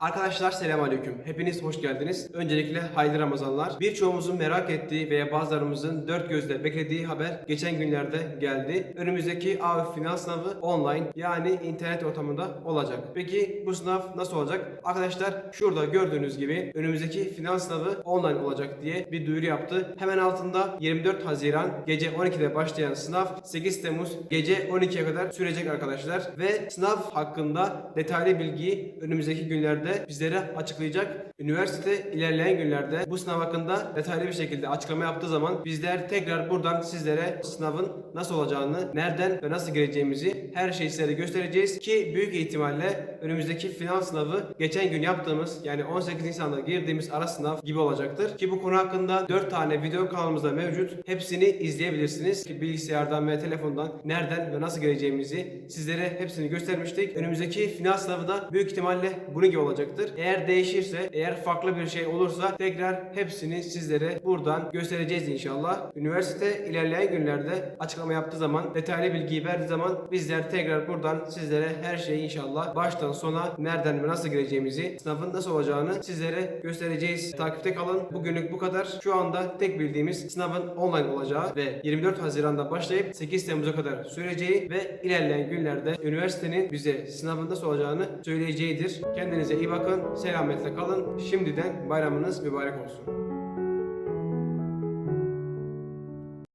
Arkadaşlar selamünaleyküm. Hepiniz hoş geldiniz. Öncelikle hayırlı Ramazanlar. Birçoğumuzun merak ettiği veya bazılarımızın dört gözle beklediği haber geçen günlerde geldi. Önümüzdeki AÜ final sınavı online yani internet ortamında olacak. Peki bu sınav nasıl olacak? Arkadaşlar şurada gördüğünüz gibi önümüzdeki final sınavı online olacak diye bir duyuru yaptı. Hemen altında 24 Haziran gece 12'de başlayan sınav 8 Temmuz gece 12'ye kadar sürecek arkadaşlar. Ve sınav hakkında detaylı bilgiyi önümüzdeki günlerde bizlere açıklayacak. Üniversite ilerleyen günlerde bu sınav hakkında detaylı bir şekilde açıklama yaptığı zaman bizler tekrar buradan sizlere sınavın nasıl olacağını, nereden ve nasıl gireceğimizi her şeyi sizlere göstereceğiz ki büyük ihtimalle önümüzdeki final sınavı geçen gün yaptığımız yani 18 Nisan'da girdiğimiz ara sınav gibi olacaktır. Ki bu konu hakkında 4 tane video kanalımızda mevcut. Hepsini izleyebilirsiniz. Ki bilgisayardan ve telefondan nereden ve nasıl gireceğimizi sizlere hepsini göstermiştik. Önümüzdeki final sınavı da büyük ihtimalle bunun gibi olacaktır. Eğer değişirse, eğer farklı bir şey olursa tekrar hepsini sizlere buradan göstereceğiz inşallah. Üniversite ilerleyen günlerde açıklama yaptığı zaman, detaylı bilgiyi verdiği zaman bizler tekrar buradan sizlere her şeyi inşallah baştan sona nereden ve nasıl gireceğimizi, sınavın nasıl olacağını sizlere göstereceğiz. Takipte kalın. Bugünlük bu kadar. Şu anda tek bildiğimiz sınavın online olacağı ve 24 Haziran'da başlayıp 8 Temmuz'a kadar süreceği ve ilerleyen günlerde üniversitenin bize sınavın nasıl olacağını söyleyeceğidir. Kendinize iyi bakın. Selametle kalın. Şimdiden bayramınız mübarek olsun.